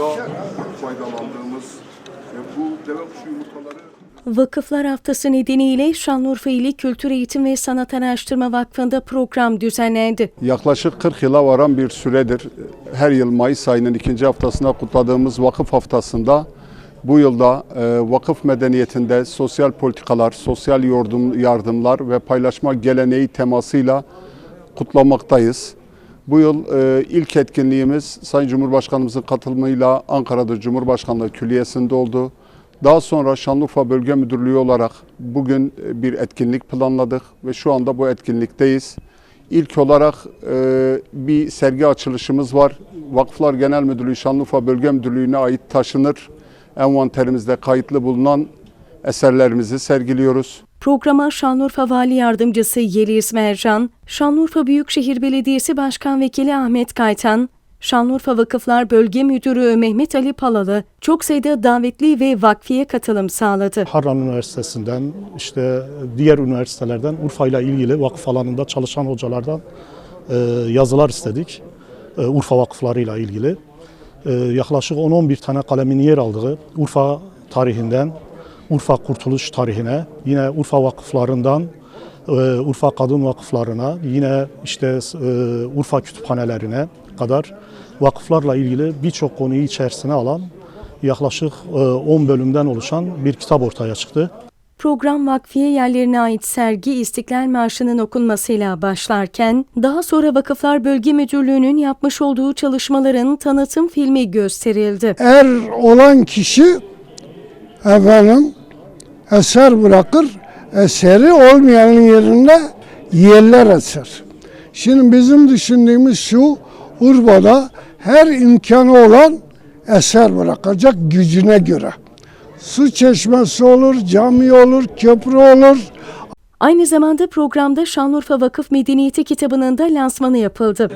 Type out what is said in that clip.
da faydalandığımız ve bu deve kuşu yumurtaları Vakıflar Haftası nedeniyle Şanlıurfa İli Kültür Eğitim ve Sanat Araştırma Vakfı'nda program düzenlendi. Yaklaşık 40 yıla varan bir süredir her yıl Mayıs ayının ikinci haftasında kutladığımız vakıf haftasında bu yılda e, vakıf medeniyetinde sosyal politikalar, sosyal yardım, yardımlar ve paylaşma geleneği temasıyla kutlamaktayız. Bu yıl e, ilk etkinliğimiz Sayın Cumhurbaşkanımızın katılımıyla Ankara'da Cumhurbaşkanlığı Külliyesi'nde oldu. Daha sonra Şanlıurfa Bölge Müdürlüğü olarak bugün e, bir etkinlik planladık ve şu anda bu etkinlikteyiz. İlk olarak e, bir sergi açılışımız var. Vakıflar Genel Müdürlüğü Şanlıurfa Bölge Müdürlüğü'ne ait taşınır envanterimizde kayıtlı bulunan eserlerimizi sergiliyoruz. Programa Şanlıurfa Vali Yardımcısı Yeliz Mercan, Şanlıurfa Büyükşehir Belediyesi Başkan Vekili Ahmet Kaytan, Şanlıurfa Vakıflar Bölge Müdürü Mehmet Ali Palalı çok sayıda davetli ve vakfiye katılım sağladı. Harran Üniversitesi'nden işte diğer üniversitelerden Urfa ile ilgili vakıf alanında çalışan hocalardan e, yazılar istedik. E, Urfa vakıflarıyla ilgili. E, yaklaşık 10-11 tane kalemin yer aldığı Urfa tarihinden Urfa Kurtuluş tarihine, yine Urfa vakıflarından e, Urfa Kadın Vakıflarına, yine işte e, Urfa kütüphanelerine kadar vakıflarla ilgili birçok konuyu içerisine alan yaklaşık e, 10 bölümden oluşan bir kitap ortaya çıktı. Program vakfiye yerlerine ait sergi İstiklal Marşı'nın okunmasıyla başlarken, daha sonra Vakıflar Bölge Müdürlüğü'nün yapmış olduğu çalışmaların tanıtım filmi gösterildi. er olan kişi efendim eser bırakır, eseri olmayanın yerine yerler eser. Şimdi bizim düşündüğümüz şu, Urfa'da her imkanı olan eser bırakacak gücüne göre. Su çeşmesi olur, cami olur, köprü olur, Aynı zamanda programda Şanlıurfa Vakıf Medeniyeti kitabının da lansmanı yapıldı.